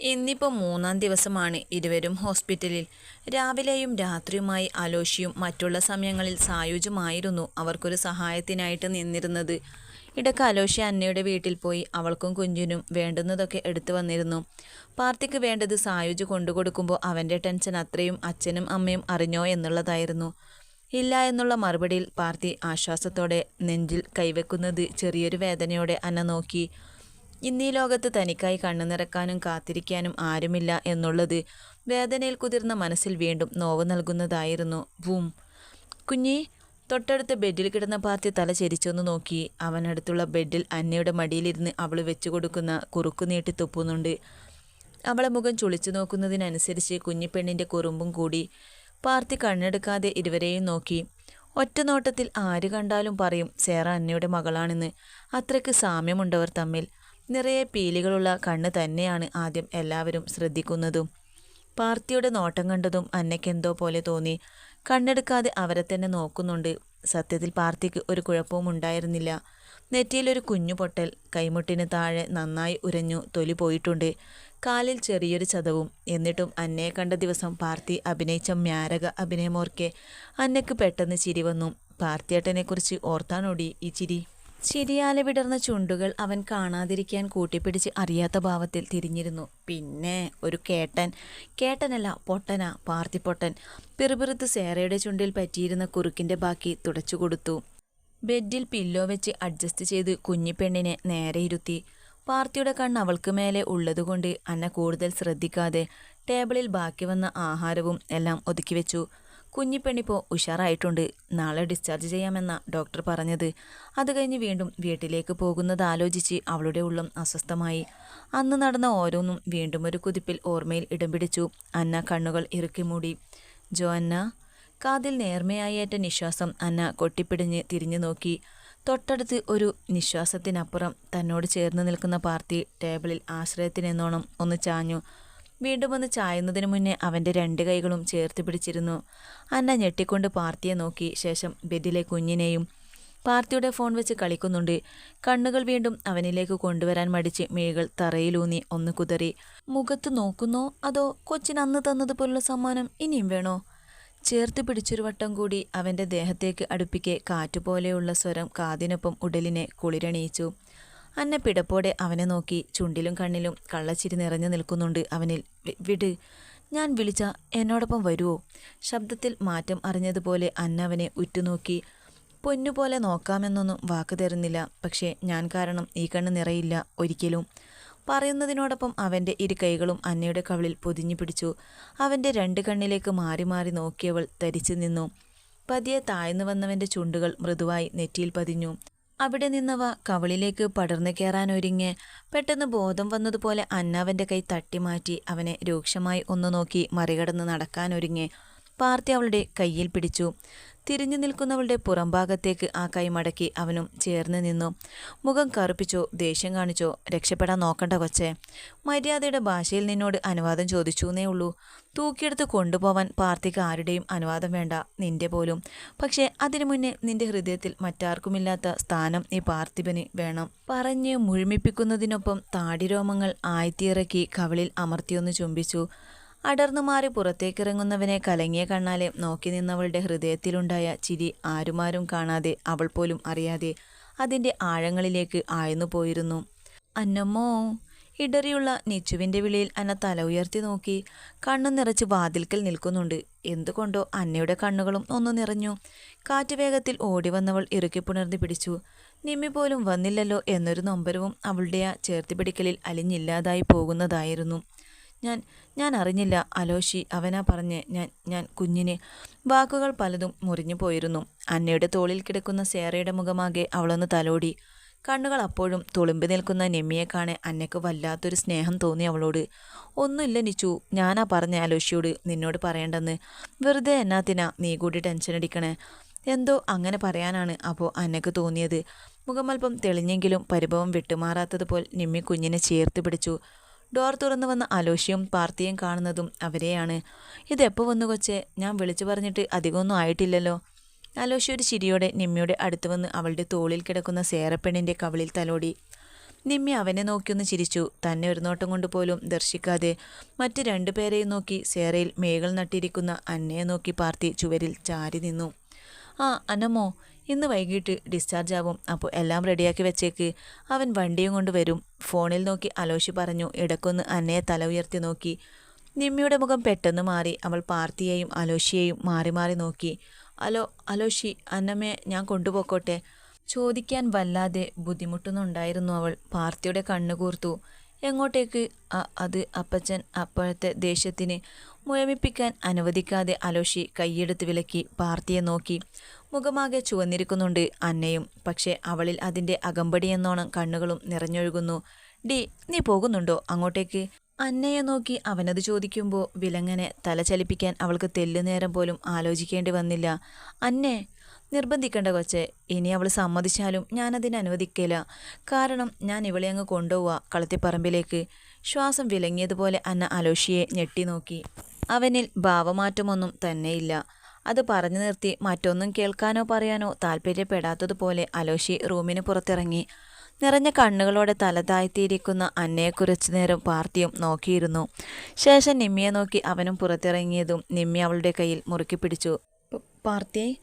ഇന്നിപ്പോൾ മൂന്നാം ദിവസമാണ് ഇരുവരും ഹോസ്പിറ്റലിൽ. രാവിലെയും രാത്രിയുമായി അലോഷിയും മറ്റുള്ള സമയങ്ങളിൽ സായുജുമായിരുന്നു അവർക്കൊരു സഹായത്തിനായിട്ട് നിന്നിരുന്നത്. ഇടയ്ക്ക് അലോഷി അന്നയുടെ വീട്ടിൽ പോയി അവൾക്കും കുഞ്ഞിനും വേണ്ടുന്നതൊക്കെ എടുത്തു വന്നിരുന്നു. പാർട്ടിക്ക് വേണ്ടത് സായുജ് കൊണ്ടുകൊടുക്കുമ്പോൾ അവന്റെ ടെൻഷൻ അത്രയും അച്ഛനും അമ്മയും അറിഞ്ഞോ എന്നുള്ളതായിരുന്നു. ഇല്ല എന്നുള്ള മറുപടിയിൽ പാർത്തി ആശ്വാസത്തോടെ നെഞ്ചിൽ കൈവെക്കുന്നത് ചെറിയൊരു വേദനയോടെ അന്ന നോക്കി. ഇന്നീ ലോകത്ത് തനിക്കായി കണ്ണു നിറക്കാനും കാത്തിരിക്കാനും ആരുമില്ല എന്നുള്ളത് വേദനയിൽ കുതിർന്ന മനസ്സിൽ വീണ്ടും നോവ് നൽകുന്നതായിരുന്നു ഭൂം. കുഞ്ഞി തൊട്ടടുത്ത ബെഡിൽ കിടന്ന പാർത്തി തല ചെരിച്ചൊന്ന് നോക്കി. അവനടുത്തുള്ള ബെഡിൽ അന്നയുടെ മടിയിലിരുന്ന് അവൾ വെച്ചു കൊടുക്കുന്ന കുറുക്കു നീട്ടി തുപ്പുന്നുണ്ട്. അവളെ മുഖം ചുളിച്ചു നോക്കുന്നതിനനുസരിച്ച് കുഞ്ഞിപ്പെണ്ണിന്റെ കുറുമ്പും കൂടി പാർത്തി കണ്ണെടുക്കാതെ ഇരുവരെയും നോക്കി. ഒറ്റ നോട്ടത്തിൽ ആര് കണ്ടാലും പറയും സേറ അന്നയുടെ മകളാണെന്ന്. അത്രയ്ക്ക് സാമ്യമുണ്ടവർ തമ്മിൽ. നിറയെ പീലികളുള്ള കണ്ണ് തന്നെയാണ് ആദ്യം എല്ലാവരും ശ്രദ്ധിക്കുന്നതും. പാർത്തിയുടെ നോട്ടം കണ്ടതും അന്നയ്ക്കെന്തോ പോലെ തോന്നി. കണ്ണെടുക്കാതെ അവരെ തന്നെ നോക്കുന്നുണ്ട്. സത്യത്തിൽ പാർത്തിക്ക് ഒരു കുഴപ്പവും ഉണ്ടായിരുന്നില്ല. നെറ്റിയിലൊരു കുഞ്ഞു പൊട്ടൽ കൈമുട്ടിന് താഴെ നന്നായി ഉരഞ്ഞു തൊലി പോയിട്ടുണ്ട്. കാലിൽ ചെറിയൊരു ചതവും. എന്നിട്ടും അന്നയെ കണ്ട ദിവസം പാർത്തി അഭിനയിച്ച മ്യാരക അഭിനയമോർക്കെ അന്നയ്ക്ക് പെട്ടെന്ന് ചിരി വന്നു. പാർത്തിയേട്ടനെക്കുറിച്ച് ഓർത്താനോടി ഈ ചിരി? ചിരിയാലെ വിടർന്ന ചുണ്ടുകൾ അവൻ കാണാതിരിക്കാൻ കൂട്ടിപ്പിടിച്ച് അറിയാത്ത ഭാവത്തിൽ തിരിഞ്ഞിരുന്നു. പിന്നെ ഒരു കേട്ടൻ കേട്ടനല്ല പൊട്ടന പാർത്തിപ്പൊട്ടൻ. പിറുപിറുത്ത് സേറയുടെ ചുണ്ടിൽ പറ്റിയിരുന്ന കുറുക്കിന്റെ ബാക്കി തുടച്ചു കൊടുത്തു. ബെഡിൽ പില്ലോ വെച്ച് അഡ്ജസ്റ്റ് ചെയ്ത് കുഞ്ഞിപ്പെണ്ണിനെ നേരെ ഇരുത്തി. പാർത്തിയുടെ കണ്ണ് അവൾക്ക് മേലെ ഉള്ളതുകൊണ്ട് അന്ന കൂടുതൽ ശ്രദ്ധിക്കാതെ ടേബിളിൽ ബാക്കി വന്ന ആഹാരവും എല്ലാം ഒതുക്കി വെച്ചു. കുഞ്ഞിപ്പെണ്ണിപ്പോൾ ഉഷാറായിട്ടുണ്ട്. നാളെ ഡിസ്ചാർജ് ചെയ്യാമെന്ന ഡോക്ടർ പറഞ്ഞത്. അത് കഴിഞ്ഞ് വീണ്ടും വീട്ടിലേക്ക് പോകുന്നത് ആലോചിച്ച് അവളുടെ ഉള്ളം അസ്വസ്ഥമായി. അന്ന് നടന്ന ഓരോന്നും വീണ്ടും ഒരു കുതിപ്പിൽ ഓർമ്മയിൽ ഇടം പിടിച്ചു. അന്ന കണ്ണുകൾ ഇറുക്കി മൂടി. ജോ അന്ന കാതിൽ നേർമയായേറ്റ നിശ്വാസം അന്ന കൊട്ടിപ്പിടിഞ്ഞ് തിരിഞ്ഞു നോക്കി. തൊട്ടടുത്ത് ഒരു നിശ്വാസത്തിനപ്പുറം തന്നോട് ചേർന്ന് നിൽക്കുന്ന പാർത്തി ടേബിളിൽ ആശ്രയത്തിനെന്നോണം ഒന്ന് ചാഞ്ഞു. വീണ്ടും ഒന്ന് ചായുന്നതിന് മുന്നേ അവന്റെ രണ്ട് കൈകളും ചേർത്ത് പിടിച്ചിരുന്നു. അന്ന ഞെട്ടിക്കൊണ്ട് പാർത്തിയെ നോക്കി ശേഷം ബെഡിലെ കുഞ്ഞിനെയും പാർത്തിയുടെ ഫോൺ വെച്ച് കളിക്കുന്നുണ്ട്. കണ്ണുകൾ വീണ്ടും അവനിലേക്ക് കൊണ്ടുവരാൻ മടിച്ച് മിഴികൾ തറയിലൂന്നി ഒന്ന് കുതറി മുഖത്ത് നോക്കുന്നോ? അതോ കൊച്ചിന് അന്ന് തന്നതുപോലുള്ള സമ്മാനം ഇനിയും വേണോ? ചേർത്ത് പിടിച്ചൊരു വട്ടം കൂടി അവന്റെ ദേഹത്തേക്ക് അടുപ്പിക്കെ കാറ്റുപോലെയുള്ള സ്വരം കാതിനൊപ്പം ഉടലിനെ കുളിരണിയിച്ചു. അന്ന പിടപ്പോടെ അവനെ നോക്കി ചുണ്ടിലും കണ്ണിലും കള്ളച്ചിരി നിറഞ്ഞു നിൽക്കുന്നുണ്ട് അവനിൽ. വിട്. ഞാൻ വിളിച്ച എന്നോടൊപ്പം വരുമോ ശബ്ദത്തിൽ മാറ്റം അറിഞ്ഞതുപോലെ അന്ന അവനെ ഉറ്റുനോക്കി. പൊന്നുപോലെ നോക്കാമെന്നൊന്നും വാക്ക് തരുന്നില്ല. പക്ഷേ ഞാൻ കാരണം ഈ കണ്ണ് നിറയില്ല ഒരിക്കലും. പറയുന്നതിനോടൊപ്പം അവന്റെ ഇരു കൈകളും അന്നയുടെ കവിളിൽ പൊതിഞ്ഞു പിടിച്ചു. അവന്റെ രണ്ട് കണ്ണിലേക്ക് മാറി മാറി നോക്കിയവൾ തരിച്ചു നിന്നു. പതിയെ താഴ്ന്നു വന്നവന്റെ ചുണ്ടുകൾ മൃദുവായി നെറ്റിയിൽ പതിഞ്ഞു. അവിടെ നിന്നവ കവളിലേക്ക് പടർന്നു കയറാനൊരുങ്ങി പെട്ടെന്ന് ബോധം വന്നതുപോലെ അന്നാവന്റെ കൈ തട്ടിമാറ്റി അവനെ രൂക്ഷമായി ഒന്ന് നോക്കി മറികടന്ന് നടക്കാനൊരുങ്ങി പാർത്തി അവളുടെ കയ്യിൽ പിടിച്ചു. തിരിഞ്ഞു നിൽക്കുന്നവളുടെ പുറംഭാഗത്തേക്ക് ആ കൈ മടക്കി അവനും ചേർന്ന് നിന്നു. മുഖം കറുപ്പിച്ചോ ദേഷ്യം കാണിച്ചോ രക്ഷപ്പെടാൻ നോക്കണ്ട കൊച്ചെ. മര്യാദയുടെ ഭാഷയിൽ നിന്നോട് അനുവാദം ചോദിച്ചു എന്നേ ഉള്ളൂ. തൂക്കിയെടുത്ത് കൊണ്ടുപോവാൻ പാർത്തിക്ക് ആരുടെയും അനുവാദം വേണ്ട നിന്റെ പോലും. പക്ഷേ അതിനു മുന്നേ നിന്റെ ഹൃദയത്തിൽ മറ്റാർക്കുമില്ലാത്ത സ്ഥാനം ഈ പാർത്ഥിപന് വേണം. പറഞ്ഞ് മുഴുമിപ്പിക്കുന്നതിനൊപ്പം താടിരോമങ്ങൾ ആയിത്തിയിറക്കി കവളിൽ അമർത്തിയൊന്ന് ചുംബിച്ചു. അടർന്നു മാറി പുറത്തേക്കിറങ്ങുന്നവനെ കലങ്ങിയ കണ്ണാലെ നോക്കി നിന്നവളുടെ ഹൃദയത്തിലുണ്ടായ ചിരി ആരുമാരും കാണാതെ അവൾ പോലും അറിയാതെ അതിന്റെ ആഴങ്ങളിലേക്ക് ആഴ്ന്നു പോയിരുന്നു. അന്നമ്മോ ഇടറിയുള്ള നിച്ചുവിന്റെ വിളിയിൽ അന്ന തല ഉയർത്തി നോക്കി കണ്ണു നിറച്ച് വാതിൽക്കൽ നിൽക്കുന്നുണ്ട്. എന്തുകൊണ്ടോ അന്നയുടെ കണ്ണുകളും ഒന്നു നിറഞ്ഞു. കാറ്റ് വേഗത്തിൽ ഓടി വന്നവൾ ഇറുക്കി പുണർന്നു പിടിച്ചു. നിമ്മി പോലും വന്നില്ലല്ലോ എന്നൊരു നൊമ്പരവും അവളുടെ ആ ചേർത്തി പിടിക്കലിൽ അലിഞ്ഞില്ലാതായി പോകുന്നതായിരുന്നു. ഞാൻ ഞാൻ അറിഞ്ഞില്ല അലോഷി. അവനാ പറഞ്ഞ് ഞാൻ ഞാൻ കുഞ്ഞിനെ. വാക്കുകൾ പലതും മുറിഞ്ഞു പോയിരുന്നു. അന്നയുടെ തോളിൽ കിടക്കുന്ന സേറയുടെ മുഖമാകെ അവളൊന്ന് തലോടി. കണ്ണുകൾ അപ്പോഴും തുളുമ്പി നിൽക്കുന്ന നെമ്മിയെ കാണെ അന്നയ്ക്ക് വല്ലാത്തൊരു സ്നേഹം തോന്നി അവളോട്. ഒന്നുമില്ല നിച്ചു. ഞാനാ പറഞ്ഞ അലോഷിയോട് നിന്നോട് പറയേണ്ടെന്ന്. വെറുതെ എന്നാത്തിനാ നീ കൂടി ടെൻഷൻ അടിക്കണേ. എന്തോ അങ്ങനെ പറയാനാണ് അപ്പോൾ അന്നയ്ക്ക് തോന്നിയത്. മുഖമൽപ്പം തെളിഞ്ഞെങ്കിലും പരിഭവം വിട്ടുമാറാത്തതുപോലെ നിമ്മി കുഞ്ഞിനെ ചേർത്ത് പിടിച്ചു. ഡോർ തുറന്നു വന്ന അലോഷിയും പാർത്തിയും കാണുന്നതും അവരെയാണ്. ഇതെപ്പോൾ വന്നു കൊച്ചെ? ഞാൻ വിളിച്ചു പറഞ്ഞിട്ട് അധികമൊന്നും ആയിട്ടില്ലല്ലോ. അലോഷി ഒരു ചിരിയോടെ നിമ്മിയുടെ അടുത്ത് വന്ന് അവളുടെ തോളിൽ കിടക്കുന്ന സേറപ്പെണ്ണിന്റെ കവളിൽ തലോടി. നിമ്മി അവനെ നോക്കിയൊന്ന് ചിരിച്ചു. തന്നെ ഒരു നോട്ടം കൊണ്ട് പോലും ദർശിക്കാതെ മറ്റ് രണ്ടുപേരെയും നോക്കി സേറയിൽ മേകൾ നട്ടിരിക്കുന്ന അന്നയെ നോക്കി പാർത്തി ചുവരിൽ ചാരി നിന്നു. ആ അന്നമ്മോ ഇന്ന് വൈകിട്ട് ഡിസ്ചാർജ് ആവും. അപ്പോൾ എല്ലാം റെഡിയാക്കി വെച്ചേക്ക്. അവൻ വണ്ടിയും കൊണ്ട് വരും. ഫോണിൽ നോക്കി അലോഷി പറഞ്ഞു ഇടക്കൊന്ന് അന്നയെ തല ഉയർത്തി നോക്കി. നിമ്മിയുടെ മുഖം പെട്ടെന്ന് മാറി. അവൾ പാർത്തിയെയും അലോഷിയെയും മാറി മാറി നോക്കി. അലോ അലോഷി അന്നമ്മയെ ഞാൻ കൊണ്ടുപോക്കോട്ടെ. ചോദിക്കാൻ വല്ലാതെ ബുദ്ധിമുട്ടുന്നുണ്ടായിരുന്നു അവൾ. പാർത്തിയുടെ കണ്ണു കൂർത്തു. എങ്ങോട്ടേക്ക്? അത് അപ്പച്ചൻ അപ്പോഴത്തെ ദേഷ്യത്തിന് മുഴമിപ്പിക്കാൻ അനുവദിക്കാതെ അലോഷി കൈയെടുത്ത് വിലക്കി പാർത്തിയെ നോക്കി. മുഖമാകെ ചുവന്നിരിക്കുന്നുണ്ട് അന്നയും. പക്ഷേ അവളിൽ അതിന്റെ അകമ്പടിയെന്നോണം കണ്ണുകളും നിറഞ്ഞൊഴുകുന്നു. ഡി നീ പോകുന്നുണ്ടോ അങ്ങോട്ടേക്ക്? അന്നയെ നോക്കി അവനത് ചോദിക്കുമ്പോൾ വിലങ്ങനെ തല ചലിപ്പിക്കാൻ അവൾക്ക് തെല്ലുനേരം പോലും ആലോചിക്കേണ്ടി വന്നില്ല. അന്നേ നിർബന്ധിക്കേണ്ട കൊച്ചെ. ഇനി അവൾ സമ്മതിച്ചാലും ഞാനതിനെ അനുവദിക്കില്ല കാരണം ഞാൻ ഇവളെ അങ്ങ് കൊണ്ടുപോവാ കളത്തിപ്പറമ്പിലേക്ക്. ശ്വാസം വിലങ്ങിയതുപോലെ അന്ന അലോഷിയെ ഞെട്ടി നോക്കി. അവനിൽ ഭാവമാറ്റമൊന്നും തന്നെയില്ല. അത് പറഞ്ഞു നിർത്തി. മറ്റൊന്നും കേൾക്കാനോ പറയാനോ താല്പര്യപ്പെടാത്തതുപോലെ അലോഷി റൂമിന് പുറത്തിറങ്ങി. നിറഞ്ഞ കണ്ണുകളോടെ തല താഴ്ത്തിയിരിക്കുന്ന അന്നയെ കുറച്ചു നേരം പാർത്തിയും നോക്കിയിരുന്നു. ശേഷം നിമ്മിയെ നോക്കി അവനും പുറത്തിറങ്ങിയതും നിമ്മി അവളുടെ കയ്യിൽ മുറുക്കി പിടിച്ചു. "പ- പാർത്തി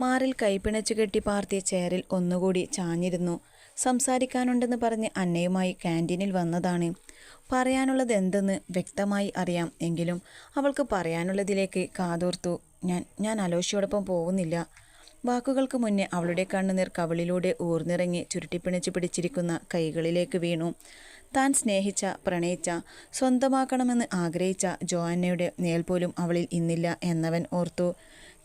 മാറിൽ കൈപ്പിണച്ചു കെട്ടി പാർത്തി ചെയറിൽ ഒന്നുകൂടി ചാഞ്ഞിരുന്നു. സംസാരിക്കാനുണ്ടെന്ന് പറഞ്ഞ് അന്നയുമായി ക്യാന്റീനിൽ വന്നതാണ്. പറയാനുള്ളത് എന്തെന്ന് വ്യക്തമായി അറിയാം. എങ്കിലും അവൾക്ക് പറയാനുള്ളതിലേക്ക് കാതോർത്തു. ഞാൻ ഞാൻ അലോഷിയോടൊപ്പം പോകുന്നില്ല. വാക്കുകൾക്ക് മുന്നേ അവളുടെ കണ്ണുനീർ കവളിലൂടെ ഊർന്നിറങ്ങി ചുരുട്ടിപ്പിണിച്ച് പിടിച്ചിരിക്കുന്ന കൈകളിലേക്ക് വീണു. താൻ സ്നേഹിച്ച പ്രണയിച്ച സ്വന്തമാക്കണമെന്ന് ആഗ്രഹിച്ച ജോഅന്നയുടെ നേൽ പോലും അവളിൽ ഇന്നില്ല എന്നവൻ ഓർത്തു.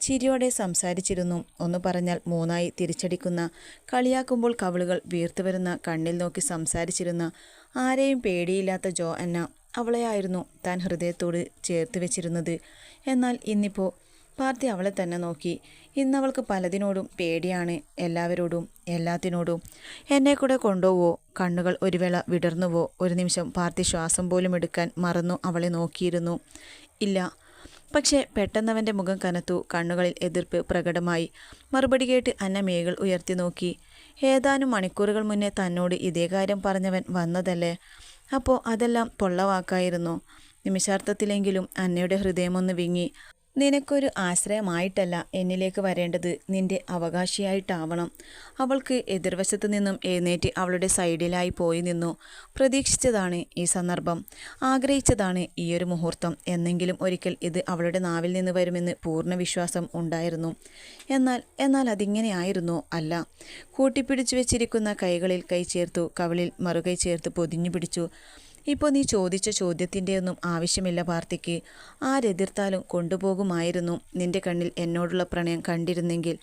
ചിരിയോടെ സംസാരിച്ചിരുന്നു. ഒന്ന് പറഞ്ഞാൽ മൂന്നായി തിരിച്ചടിക്കുന്ന കളിയാക്കുമ്പോൾ കവിളുകൾ വീർത്തുവരുന്ന കണ്ണിൽ നോക്കി സംസാരിച്ചിരുന്ന ആരെയും പേടിയില്ലാത്ത ജോ അന്ന അവളെയായിരുന്നു താൻ ഹൃദയത്തോട് ചേർത്ത് വെച്ചിരുന്നത്. എന്നാൽ ഇന്നിപ്പോൾ പാർത്തി അവളെ തന്നെ നോക്കി. ഇന്നവൾക്ക് പലതിനോടും പേടിയാണ്. എല്ലാവരോടും എല്ലാത്തിനോടും. എന്നെ കൂടെ കൊണ്ടുപോവോ? കണ്ണുകൾ ഒരു വേള വിടർന്നുവോ? ഒരു നിമിഷം പാർത്തി ശ്വാസം പോലും എടുക്കാൻ മറന്നു അവളെ നോക്കിയിരുന്നു. ഇല്ല. പക്ഷേ പെട്ടെന്നവന്റെ മുഖം കനത്തു. കണ്ണുകളിൽ എതിർപ്പ് പ്രകടമായി. മറുപടി കേട്ട് അന്ന മേകൾ ഉയർത്തി നോക്കി. ഏതാനും മണിക്കൂറുകൾ മുന്നേ തന്നോട് ഇതേ കാര്യം പറഞ്ഞവൻ വന്നതല്ലേ? അപ്പോൾ അതെല്ലാം പൊള്ളവാക്കായിരുന്നു. നിമിഷാർത്ഥത്തിലെങ്കിലും അന്നയുടെ ഹൃദയമൊന്ന് വിങ്ങി. നിനക്കൊരു ആശ്രയമായിട്ടല്ല എന്നിലേക്ക് വരേണ്ടത് നിന്റെ അവകാശിയായിട്ടാവണം. അവൾക്ക് എതിർവശത്തു നിന്നും എഴുന്നേറ്റ് അവളുടെ സൈഡിലായി പോയി നിന്നു. പ്രതീക്ഷിച്ചതാണ് ഈ സന്ദർഭം. ആഗ്രഹിച്ചതാണ് ഈയൊരു മുഹൂർത്തം. എന്നെങ്കിലും ഒരിക്കൽ ഇത് അവളുടെ നാവിൽ നിന്ന് വരുമെന്ന് പൂർണ വിശ്വാസം ഉണ്ടായിരുന്നു. എന്നാൽ എന്നാൽ അതിങ്ങനെയായിരുന്നോ അല്ല. കൂട്ടിപ്പിടിച്ചു വെച്ചിരിക്കുന്ന കൈകളിൽ കൈ ചേർത്തു കവിളിൽ മറുകൈ ചേർത്ത് പൊതിഞ്ഞു പിടിച്ചു. ഇപ്പോൾ നീ ചോദിച്ച ചോദ്യത്തിന്റെയൊന്നും ആവശ്യമില്ല പാർത്തിക്ക് ആരെതിർത്താലും കൊണ്ടുപോകുമായിരുന്നു. നിന്റെ കണ്ണിൽ എന്നോടുള്ള പ്രണയം കണ്ടിരുന്നെങ്കിൽ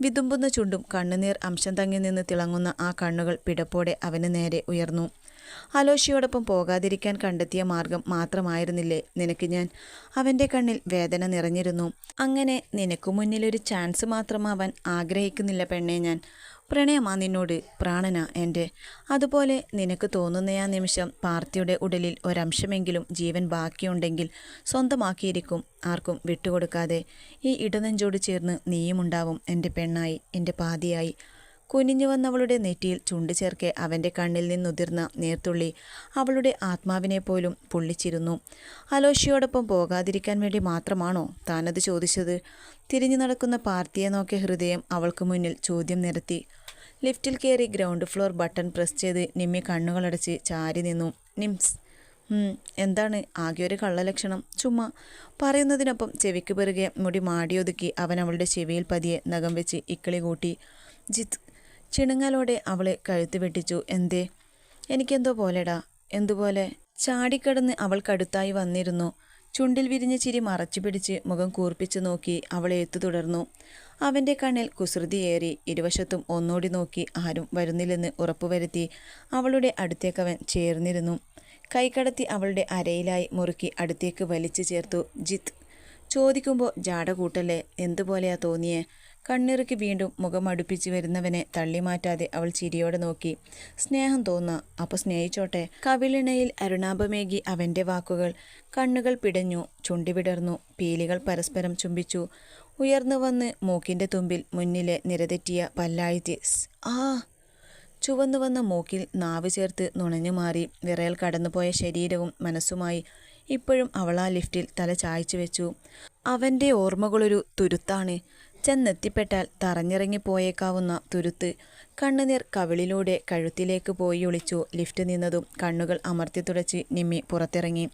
വിതുമ്പുന്ന ചുണ്ടും കണ്ണുനീർ അംശം തങ്ങി നിന്ന് തിളങ്ങുന്ന ആ കണ്ണുകൾ പിടപ്പോടെ അവന് നേരെ ഉയർന്നു. അലോഷിയോടൊപ്പം പോകാതിരിക്കാൻ കണ്ടെത്തിയ മാർഗം മാത്രമായിരുന്നില്ലേ? നിനക്ക് ഞാൻ അവന്റെ കണ്ണിൽ വേദന നിറഞ്ഞിരുന്നു. അങ്ങനെ നിനക്കു മുന്നിലൊരു ചാൻസ് മാത്രമാവാൻ ആഗ്രഹിക്കുന്നില്ല പെണ്ണെ ഞാൻ. പ്രണയമാ നിന്നോട് പ്രാണന എന്റെ. അതുപോലെ നിനക്ക് തോന്നുന്ന ആ നിമിഷം പാർത്തിയുടെ ഉടലിൽ ഒരംശമെങ്കിലും ജീവൻ ബാക്കിയുണ്ടെങ്കിൽ സ്വന്തമാക്കിയിരിക്കും ആർക്കും വിട്ടുകൊടുക്കാതെ. ഈ ഇടനെഞ്ചോട് ചേർന്ന് നീയുമുണ്ടാവും എന്റെ പെണ്ണായി എന്റെ പാതിയായി. കുനിഞ്ഞു വന്നവളുടെ നെറ്റിയിൽ ചുണ്ടു ചേർക്കെ അവന്റെ കണ്ണിൽ നിന്നുതിർന്ന നേർത്തുള്ളി അവളുടെ ആത്മാവിനെ പോലും പൊള്ളിച്ചിരുന്നു. അലോഷിയോടൊപ്പം പോകാതിരിക്കാൻ വേണ്ടി മാത്രമാണോ താനത് ചോദിച്ചത്? തിരിഞ്ഞു നടക്കുന്ന പാർട്ടിയെ നോക്കിയ ഹൃദയം അവൾക്ക് മുന്നിൽ ചോദ്യം നിരത്തി. ലിഫ്റ്റിൽ കയറി ഗ്രൗണ്ട് ഫ്ലോർ ബട്ടൺ പ്രസ് ചെയ്ത് നിമ്മി കണ്ണുകളടച്ച് ചാരി നിന്നു. നിംസ്. എന്താണ്? ആകെ ഒരു കള്ളലക്ഷണം. ചുമ്മാ. പറയുന്നതിനൊപ്പം ചെവിക്ക് പിറകെ മുടി മാടിയൊതുക്കി അവൻ അവളുടെ ചെവിയിൽ പതിയെ നഖം വെച്ച് ഇക്കിളി കൂട്ടി. ജിത്ത് ചിണുങ്ങലോടെ അവളെ കഴുത്ത് വെട്ടിച്ചു. എന്തേ? എനിക്കെന്തോ പോലെടാ. എന്തുപോലെ? ചാടിക്കടന്ന് അവൾക്കടുത്തായി വന്നിരുന്നു. ചുണ്ടിൽ വിരിഞ്ഞ ചിരി മറച്ചു പിടിച്ച് മുഖം കൂർപ്പിച്ചു നോക്കി അവളെ എത്തു തുടർന്നു. അവന്റെ കണ്ണിൽ കുസൃതിയേറി ഇരുവശത്തും ഒന്നോടി നോക്കി ആരും വരുന്നില്ലെന്ന് ഉറപ്പുവരുത്തി അവളുടെ അടുത്തേക്കവൻ ചേർന്നിരുന്നു. കൈകടത്തി അവളുടെ അരയിലായി മുറുക്കി അടുത്തേക്ക് വലിച്ചു ചേർത്തു. ജിത്ത് ചോദിക്കുമ്പോൾ ജാട കൂട്ടല്ലേ എന്തുപോലെയാ തോന്നിയേ? കണ്ണിറുക്കി വീണ്ടും മുഖം അടുപ്പിച്ച് വരുന്നവനെ തള്ളിമാറ്റാതെ അവൾ ചിരിയോടെ നോക്കി. സ്നേഹം തോന്നാ. അപ്പോൾ സ്നേഹിച്ചോട്ടെ. കവിളിണയിൽ അരുണാഭമേകി അവന്റെ വാക്കുകൾ കണ്ണുകൾ പിടഞ്ഞു ചുണ്ടി വിടർന്നു പീലികൾ പരസ്പരം ചുംബിച്ചു. ഉയർന്നു വന്ന് മൂക്കിന്റെ തുമ്പിൽ മുന്നിലെ നിരതെറ്റിയ പല്ലാഴ്ത്തി ആ! ചുവന്നു വന്ന മൂക്കിൽ നാവ് ചേർത്ത് നുണഞ്ഞു മാറി. വിറയൽ കടന്നുപോയ ശരീരവും മനസ്സുമായി ഇപ്പോഴും അവൾ ആ ലിഫ്റ്റിൽ തല ചായ്ച്ചു വെച്ചു. അവന്റെ ഓർമ്മകളൊരു തുരുത്താണ്. ചെന്നെത്തിപ്പെട്ടാൽ തറഞ്ഞിറങ്ങിപ്പോയേക്കാവുന്ന തുരുത്ത്. കണ്ണുനീർ കവിളിലൂടെ കഴുത്തിലേക്ക് പോയി ഒളിച്ചു ലിഫ്റ്റ് നിന്നതും കണ്ണുകൾ അമർത്തി തുടച്ച് നിമ്മി പുറത്തിറങ്ങി.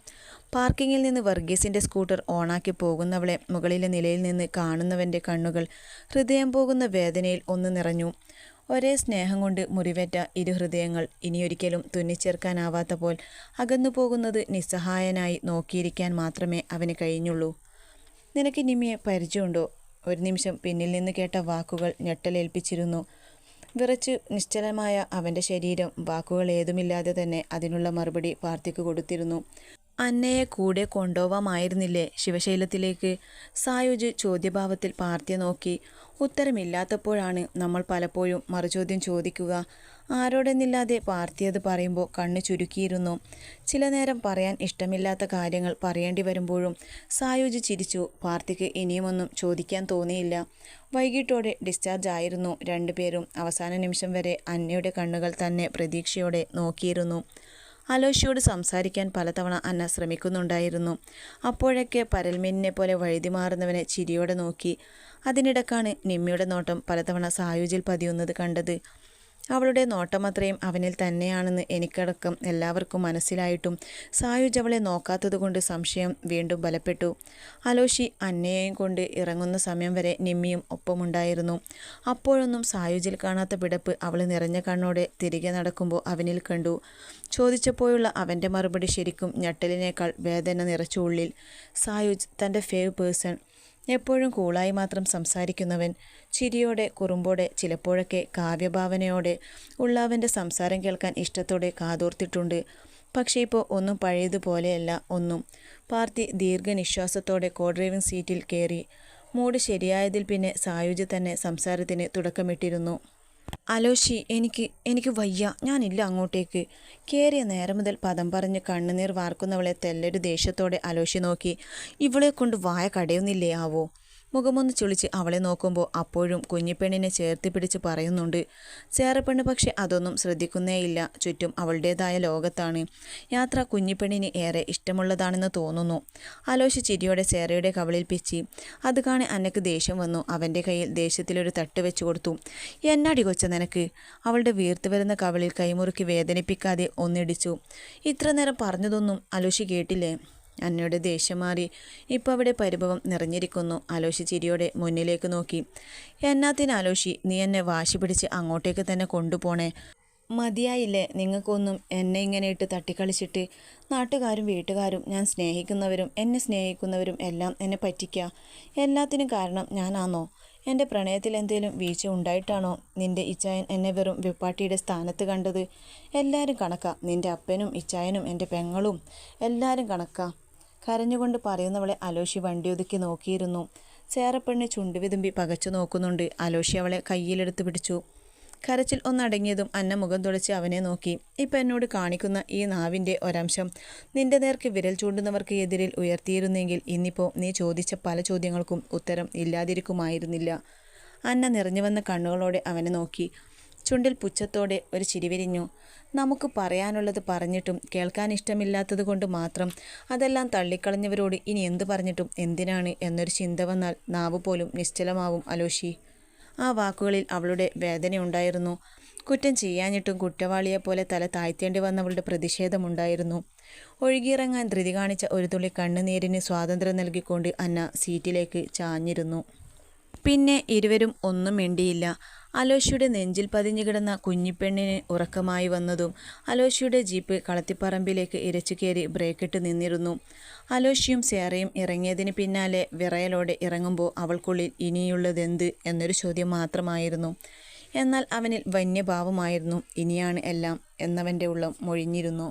പാർക്കിങ്ങിൽ നിന്ന് വർഗീസിന്റെ സ്കൂട്ടർ ഓണാക്കി പോകുന്നവളെ മുകളിലെ നിലയിൽ നിന്ന് കാണുന്നവന്റെ കണ്ണുകൾ ഹൃദയം പോകുന്ന വേദനയിൽ ഒന്ന് നിറഞ്ഞു. ഒരേ സ്നേഹം കൊണ്ട് മുറിവേറ്റ ഇരു ഹൃദയങ്ങൾ ഇനിയൊരിക്കലും തുന്നിച്ചേർക്കാനാവാത്ത പോൽ അകന്നു പോകുന്നത് നിസ്സഹായനായി നോക്കിയിരിക്കാൻ മാത്രമേ അവന് കഴിഞ്ഞുള്ളൂ. നിനക്ക് നിമ്മിയെ പരിചയമുണ്ടോ? ഒരു നിമിഷം പിന്നിൽ നിന്ന് കേട്ട വാക്കുകൾ ഞെട്ടലേൽപ്പിച്ചിരുന്നു. വിറച്ച് നിശ്ചലമായ അവന്റെ ശരീരം വാക്കുകൾ ഏതുമില്ലാതെ തന്നെ അതിനുള്ള മറുപടി പാർത്തിക്ക് കൊടുത്തിരുന്നു. അന്നയെ കൂടെ കൊണ്ടുപോവാമായിരുന്നില്ലേ ശിവശൈലത്തിലേക്ക്. സായുജ് ചോദ്യഭാവത്തിൽ പാർത്തിയെ നോക്കി. ഉത്തരമില്ലാത്തപ്പോഴാണ് നമ്മൾ പലപ്പോഴും മറുചോദ്യം ചോദിക്കുക. ആരോടെന്നില്ലാതെ പാർത്തിയത് പറയുമ്പോൾ കണ്ണ് ചുരുക്കിയിരുന്നു. ചില നേരം പറയാൻ ഇഷ്ടമില്ലാത്ത കാര്യങ്ങൾ പറയേണ്ടി വരുമ്പോഴും സായുജ് ചിരിച്ചു. പാർത്തിക്ക് ഇനിയുമൊന്നും ചോദിക്കാൻ തോന്നിയില്ല. വൈകിട്ടോടെ ഡിസ്ചാർജ് ആയിരുന്നു രണ്ടുപേരും. അവസാന നിമിഷം വരെ അന്നയുടെ കണ്ണുകൾ തന്നെ പ്രതീക്ഷയോടെ നോക്കിയിരുന്നു. അലോഷിയോട് സംസാരിക്കാൻ പലതവണ അന്ന ശ്രമിക്കുന്നുണ്ടായിരുന്നു. അപ്പോഴൊക്കെ പരൽമീനിനെ പോലെ വഴുതി മാറുന്നവനെ ചിരിയോടെ നോക്കി. അതിനിടക്കാണ് നിമ്മിയുടെ നോട്ടം പലതവണ സായുജിൽ പതിയുന്നത് കണ്ടത്. അവളുടെ നോട്ടമത്രയും അവനിൽ തന്നെയാണെന്ന് എനിക്കടക്കം എല്ലാവർക്കും മനസ്സിലായിട്ടും സായുജ് അവളെ നോക്കാത്തതുകൊണ്ട് സംശയം വീണ്ടും ബലപ്പെട്ടു. അലോഷി അന്നയെയും കൊണ്ട് ഇറങ്ങുന്ന സമയം വരെ നിമ്മിയും ഒപ്പമുണ്ടായിരുന്നു. അപ്പോഴൊന്നും സായുജിൽ കാണാത്ത പിടപ്പ് അവൾ നിറഞ്ഞ കണ്ണോടെ തിരികെ നടക്കുമ്പോൾ അവനിൽ കണ്ടു. ചോദിച്ചപ്പോഴുള്ള അവന്റെ മറുപടി ശരിക്കും ഞെട്ടലിനേക്കാൾ വേദന നിറച്ചു ഉള്ളിൽ. സായുജ് തന്റെ ഫേവ് പേഴ്സൺ എപ്പോഴും കൂളായി മാത്രം സംസാരിക്കുന്നവൻ ചിരിയോടെ കുറുമ്പോടെ ചിലപ്പോഴൊക്കെ കാവ്യഭാവനയോടെ ഉള്ളാവന്റെ സംസാരം കേൾക്കാൻ ഇഷ്ടത്തോടെ കാതോർത്തിട്ടുണ്ട്. പക്ഷേ ഇപ്പോൾ ഒന്നും പഴയതുപോലെയല്ല ഒന്നും. പാർത്തി ദീർഘനിശ്വാസത്തോടെ കോ ഡ്രൈവിംഗ് സീറ്റിൽ കയറി. മൂഡ് ശരിയായതിൽ പിന്നെ സായുജ് തന്നെ സംസാരത്തിന് തുടക്കമിട്ടിരുന്നു. അലോഷി എനിക്ക് എനിക്ക് വയ്യ. ഞാനില്ല അങ്ങോട്ടേക്ക്. കയറിയ നേരം മുതൽ പദം പറഞ്ഞ് കണ്ണുനീർ വാർക്കുന്നവളെ തെല്ലൊരു ദേഷ്യത്തോടെ അലോഷി നോക്കി. ഇവളെ കൊണ്ട് വായ കടയുന്നില്ലേ ആവോ? മുഖമൊന്ന് ചുളിച്ച് അവളെ നോക്കുമ്പോൾ അപ്പോഴും കുഞ്ഞിപ്പെണ്ണിനെ ചേർത്തി പിടിച്ച് പറയുന്നുണ്ട്. ചേറപ്പെണ്ണ് പക്ഷെ അതൊന്നും ശ്രദ്ധിക്കുന്നേയില്ല. ചുറ്റും അവളുടേതായ ലോകത്താണ്. യാത്ര കുഞ്ഞിപ്പെണ്ണിന് ഏറെ ഇഷ്ടമുള്ളതാണെന്ന് തോന്നുന്നു. ആലോചിച്ച് ചിരിയോടെ ചേറയുടെ കവളിൽ പിച്ചി. അത് കാണെ അന്നക്ക് ദേഷ്യം വന്നു. അവന്റെ കയ്യിൽ ദേഷ്യത്തിലൊരു തട്ട് വെച്ചു കൊടുത്തു. എന്നാടി കൊച്ച നിനക്ക്? അവളുടെ വീർത്ത് വരുന്ന കവളിൽ കൈമുറുക്കി വേദനിപ്പിക്കാതെ ഒന്നിടിച്ചു. ഇത്ര നേരം പറഞ്ഞതൊന്നും അലോഷി കേട്ടില്ലേ? അന്നയുടെ ദേഷ്യം മാറി. ഇപ്പോൾ അവിടെ പരിഭവം നിറഞ്ഞിരിക്കുന്നു. ആലോഷി ചിരിയോടെ മുന്നിലേക്ക് നോക്കി. എന്നാത്തിന് ആലോഷി നീ എന്നെ വാശി പിടിച്ച് അങ്ങോട്ടേക്ക് തന്നെ കൊണ്ടുപോണേ. മതിയായില്ലേ? നിങ്ങൾക്കൊന്നും എന്നെ ഇങ്ങനെ ഇട്ട് തട്ടിക്കളിച്ചിട്ട്? നാട്ടുകാരും വീട്ടുകാരും ഞാൻ സ്നേഹിക്കുന്നവരും എന്നെ സ്നേഹിക്കുന്നവരും എല്ലാം എന്നെ പറ്റിക്കുക എല്ലാത്തിനും കാരണം ഞാനാണോ എന്റെ പ്രണയത്തിൽ എന്തെങ്കിലും വീഴ്ച ഉണ്ടായിട്ടാണോ നിന്റെ ഇച്ചായൻ എന്നെ വെറും വിപ്പാട്ടിയുടെ സ്ഥാനത്ത് കണ്ടത്? എല്ലാവരും കണക്കാ. നിന്റെ അപ്പനും ഇച്ചായനും എന്റെ പെങ്ങളും. എല്ലാവരും കണക്കാ. കരഞ്ഞുകൊണ്ട് പറയുന്നവളെ അലോഷി വണ്ടിയൊതുക്കി നോക്കിയിരുന്നു. ചേറപ്പെണ്ണ് ചുണ്ടുവിതുമ്പി പകച്ചു നോക്കുന്നുണ്ട്. അലോഷി അവളെ കയ്യിലെടുത്ത് പിടിച്ചു. കരച്ചിൽ ഒന്നടങ്ങിയതും അന്ന മുഖം തുളച്ച് അവനെ നോക്കി. ഇപ്പം എന്നോട് കാണിക്കുന്ന ഈ നാവിന്റെ ഒരംശം നിന്റെ നേർക്ക് വിരൽ ചൂണ്ടുന്നവർക്ക് എതിരിൽ ഉയർത്തിയിരുന്നെങ്കിൽ ഇന്നിപ്പോൾ നീ ചോദിച്ച പല ചോദ്യങ്ങൾക്കും ഉത്തരം ഇല്ലാതിരിക്കുമായിരുന്നില്ല. അന്ന നിറഞ്ഞു വന്ന കണ്ണുകളോടെ അവനെ നോക്കി. ചുണ്ടിൽ പുച്ഛത്തോടെ ഒരു ചിരിവിരിഞ്ഞു നമുക്ക് പറയാനുള്ളത് പറഞ്ഞിട്ടും കേൾക്കാൻ ഇഷ്ടമില്ലാത്തത് കൊണ്ട് മാത്രം അതെല്ലാം തള്ളിക്കളഞ്ഞവരോട് ഇനി എന്ത് പറഞ്ഞിട്ടും എന്തിനാണ് എന്നൊരു ചിന്ത വന്നാൽ നാവ് പോലും നിശ്ചലമാവും അലോഷി. ആ വാക്കുകളിൽ അവളുടെ വേദനയുണ്ടായിരുന്നു കുറ്റം ചെയ്യാഞ്ഞിട്ടും കുറ്റവാളിയെപ്പോലെ തല താഴ്ത്തേണ്ടി വന്നവളുടെ പ്രതിഷേധമുണ്ടായിരുന്നു ഒഴുകിയിറങ്ങാൻ ധൃതി കാണിച്ച ഒരു തുള്ളി കണ്ണുനീരിന് സ്വാതന്ത്ര്യം നൽകിക്കൊണ്ട് അന്ന സീറ്റിലേക്ക് ചാഞ്ഞിരുന്നു. പിന്നെ ഇരുവരും ഒന്നും മിണ്ടിയില്ല. അലോഷിയുടെ നെഞ്ചിൽ പതിഞ്ഞു കിടന്ന കുഞ്ഞിപ്പെണ്ണിന് ഉറക്കമായി വന്നതും അലോഷിയുടെ ജീപ്പ് കളത്തിപ്പറമ്പിലേക്ക് ഇരച്ചു കയറി ബ്രേക്കിട്ട് നിന്നിരുന്നു. അലോഷിയും സേറയും ഇറങ്ങിയതിന് പിന്നാലെ വിറയലോടെ ഇറങ്ങുമ്പോൾ അവൾക്കുള്ളിൽ ഇനിയുള്ളതെന്ത് എന്നൊരു ചോദ്യം മാത്രമായിരുന്നു. എന്നാൽ അവനിൽ വന്യഭാവമായിരുന്നു. ഇനിയാണ് എല്ലാം എന്നവന്റെ ഉള്ളം മൊഴിഞ്ഞിരുന്നു.